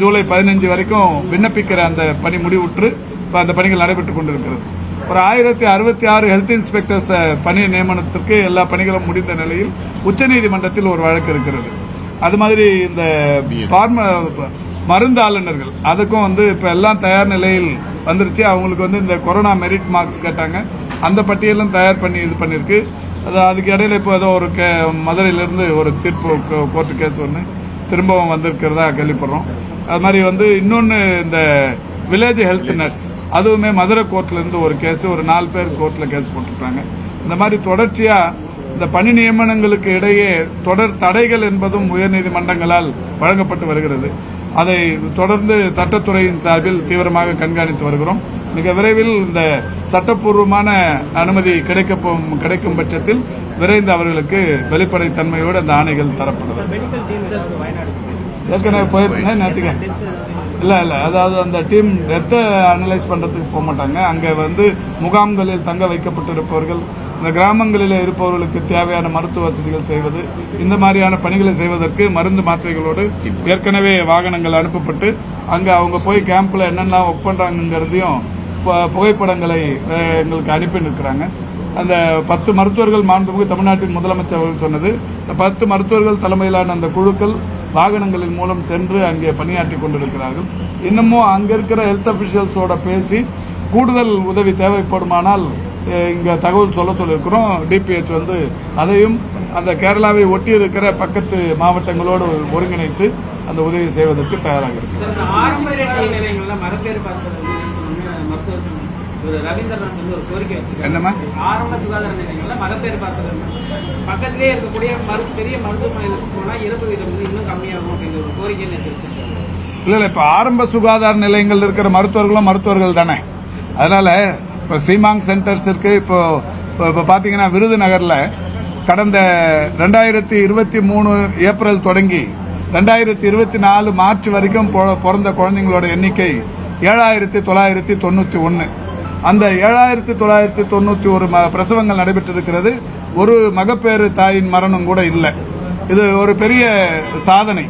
ஜூலை பதினஞ்சு வரைக்கும் விண்ணப்பிக்கிற அந்த பணி முடிவுற்று இப்போ அந்த பணிகள் நடைபெற்றுக் கொண்டிருக்கிறது. ஒரு ஆயிரத்தி அறுபத்தி ஆறு ஹெல்த் இன்ஸ்பெக்டர்ஸ் பணி நியமனத்திற்கு எல்லா பணிகளும் முடிந்த நிலையில் உச்சநீதிமன்றத்தில் ஒரு வழக்கு இருக்கிறது. அது மாதிரி இந்த பார்ம மருந்து ஆளுநர்கள் அதுக்கும் வந்து இப்போ எல்லாம் தயார் நிலையில் வந்துருச்சு. அவங்களுக்கு வந்து இந்த கொரோனா மெரிட் மார்க்ஸ் கேட்டாங்க. அந்த பட்டியலும் தயார் பண்ணி இது பண்ணியிருக்கு அது அதுக்கு இடையில இப்போ ஏதோ ஒரு கே மதுரையிலேருந்து ஒரு தீர்ப்பு கோர்ட்டு கேஸ் ஒன்று திரும்பவும் வந்திருக்கிறதா கேள்விப்படுறோம். அது மாதிரி வந்து இன்னொன்று இந்த வில்லேஜ் ஹெல்த் நர்ஸ் அதுவுமே மதுரை கோர்ட்ல இருந்து ஒரு கேஸ் ஒரு நாலு பேர் கோர்ட்ல கேஸ் போட்டுருக்காங்க. இந்த மாதிரி தொடர்ச்சியா இந்த பணி நியமனங்களுக்கு இடையே தொடர் தடைகள் என்பதும் உயர்நீதிமன்றங்களால் வழங்கப்பட்டு வருகிறது. அதை தொடர்ந்து சட்டத்துறையின் சார்பில் தீவிரமாக கண்காணித்து வருகிறோம். மிக விரைவில் இந்த சட்டப்பூர்வமான அனுமதி கிடைக்கப்போம் கிடைக்கும் பட்சத்தில் விரைந்து அவர்களுக்கு வெளிப்படைத்தன்மையோடு அந்த ஆணைகள் தரப்படுகிறது. ஏற்கனவே போயிருந்தேன் நேற்றுக்கு இல்ல இல்ல அதாவது அந்த டீம் ரத்த அனலைஸ் பண்றதுக்கு போக மாட்டாங்க. அங்க வந்து முகாம்களில் தங்க வைக்கப்பட்டிருப்பவர்கள் இந்த கிராமங்களில் இருப்பவர்களுக்கு தேவையான மருத்துவ வசதிகள் செய்வது இந்த மாதிரியான பணிகளை செய்வதற்கு மருந்து மாத்திரைகளோடு ஏற்கனவே வாகனங்கள் அனுப்பப்பட்டு அங்க அவங்க போய் கேம்ப்ல என்னென்ன ஒர்க் பண்றாங்கிறதையும் பு- புகைப்படங்களை எங்களுக்கு அனுப்பி நிற்கிறாங்க. அந்த பத்து மருத்துவர்கள் மாண்புமிகு தமிழ்நாட்டின் முதலமைச்சர் அவர்கள் சொன்னது இந்த பத்து மருத்துவர்கள் தலைமையிலான அந்த குழுக்கள் வாகனங்களின் மூலம் சென்று அங்கே பணியாற்றி கொண்டிருக்கிறார்கள். இன்னமும் அங்கே இருக்கிற ஹெல்த் அபிஷியல்ஸோட பேசி கூடுதல் உதவி தேவைப்படுமானால் இங்கே தகவல் சொல்ல சொல்லியிருக்கிறோம். டிபிஹெச் வந்து அதையும் அந்த கேரளாவை ஒட்டி இருக்கிற பக்கத்து மாவட்டங்களோடு ஒருங்கிணைத்து அந்த உதவி செய்வதற்கு தயாராக இருக்கு ரவீந்திரநாத் வந்து ஒரு கோரிக்கை வச்சிருக்காரு. என்னம்மா? ஆரம்ப சுகாதார நிலையங்கள்ல மரப்பேறு பார்த்தது பக்கத்திலேயே இருக்கக்கூடிய மரு பெரிய மருத்துவமனைகளுக்கு போனா இறப்பு வீதம் வந்து இன்னும் கம்மியாகும் அப்படிங்கிற ஒரு கோரிக்கை நேற்று வச்சிருக்காரு. இல்ல இல்ல இப்ப ஆரம்ப சுகாதார நிலையங்கள் இருக்கிற மருத்துவர்களும் மருத்துவர்கள் தானே. அதனால இப்ப சீமாங் சென்டர்ஸ் இருக்கு. இப்போ இப்போ- பாத்தீங்கன்னா விருதுநகர்ல கடந்த ரெண்டாயிரத்தி இருபத்தி மூணு ஏப்ரல் தொடங்கி ரெண்டாயிரத்தி இருபத்தி நாலு மார்ச் வரைக்கும் பிறந்த குழந்தைங்களோட எண்ணிக்கை ஏழாயிரத்தி தொள்ளாயிரத்தி தொண்ணூத்தி ஒன்னு அந்த ஏழாயிரத்தி தொள்ளாயிரத்தி தொண்ணூத்தி ஒரு ம- பிரசவங்கள் நடைபெற்றிருக்கிறது. ஒரு மகப்பேறு தாயின் மரணம் கூட இல்லை. இது ஒரு பெரிய சாதனை.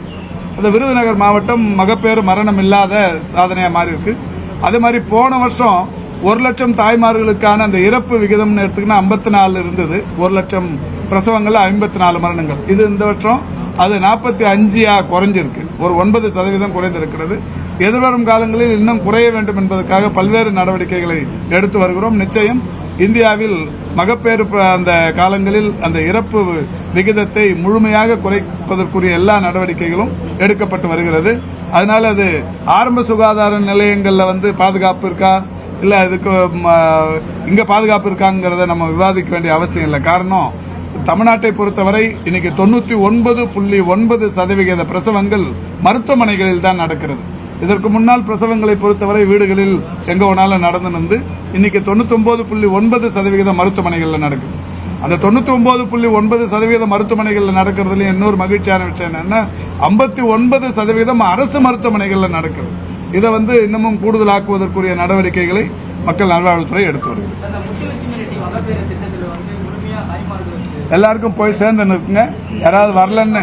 அந்த விருதுநகர் மாவட்டம் மகப்பேறு மரணம் இல்லாத சாதனையா மாறி இருக்கு அதே மாதிரி போன வருஷம் ஒரு லட்சம் தாய்மார்களுக்கான அந்த இறப்பு விகிதம்னு எடுத்துக்கினா ஐம்பத்தி நாலு இருந்தது. ஒரு லட்சம் பிரசவங்கள்ல ஐம்பத்தி நாலு மரணங்கள். இது இந்த வருஷம் அது நாற்பத்தி அஞ்சியா குறைஞ்சிருக்கு. ஒரு ஒன்பது சதவீதம் குறைந்திருக்கிறது. எதிர்வரும் காலங்களில் இன்னும் குறைய வேண்டும் என்பதற்காக பல்வேறு நடவடிக்கைகளை எடுத்து வருகிறோம். நிச்சயம் இந்தியாவில் மகப்பேறு அந்த காலங்களில் அந்த இறப்பு விகிதத்தை முழுமையாக குறைப்பதற்குரிய எல்லா நடவடிக்கைகளும் எடுக்கப்பட்டு வருகிறது. அதனால அது ஆரம்ப சுகாதார நிலையங்களில் வந்து பாதுகாப்பு இருக்கா? இல்லை அதுக்கு இங்கே பாதுகாப்பு இருக்காங்கிறத நம்ம விவாதிக்க வேண்டிய அவசியம் இல்லை. காரணம் தமிழ்நாட்டை பொறுத்தவரை இன்னைக்கு தொண்ணூற்றி ஒன்பது புள்ளி ஒன்பது சதவிகித பிரசவங்கள் மருத்துவமனைகளில் தான் நடக்கிறது. இதற்கு முன்னால் பிரசவங்களை பொறுத்தவரை வீடுகளில் எங்க வேணாலும் நடந்து நின்று இன்னைக்கு தொண்ணூத்தி ஒன்பது புள்ளி ஒன்பது சதவிகித மருத்துவமனைகள்ல நடக்குது. அந்த தொண்ணூத்தி ஒன்பது புள்ளி ஒன்பது சதவீத மருத்துவமனைகள்ல நடக்கிறதுல இன்னொரு மகிழ்ச்சியான விஷயம் என்னன்னா ஐம்பத்தி ஒன்பது சதவீதம் அரசு மருத்துவமனைகள்ல நடக்குது. இதை வந்து இன்னமும் கூடுதலாக்குவதற்குரிய நடவடிக்கைகளை மக்கள் நல்வாழ்வுத்துறை எடுத்து வருகிறது. எல்லாருக்கும் போய் சேர்ந்து நிற்குங்க. யாராவது வரலன்னு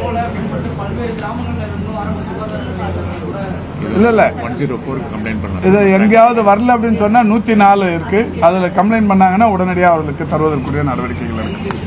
போல அப்படின்னு சொல்லிட்டு பல்வேறு கிராமங்கள்ல இருந்தும் ஆரம்ப சுகாதார நிலையங்கள் கூட இல்ல இல்ல. ஒன் ஜீரோ ஃபோருக்கு கம்ப்ளைண்ட் பண்ணலாம். இது எங்கேயாவது வரல அப்படின்னு சொன்னா நூத்தி நாலு இருக்கு. அதுல கம்ப்ளைண்ட் பண்ணாங்கன்னா உடனடியாக அவர்களுக்கு தருவதற்குரிய நடவடிக்கைகள் இருக்கு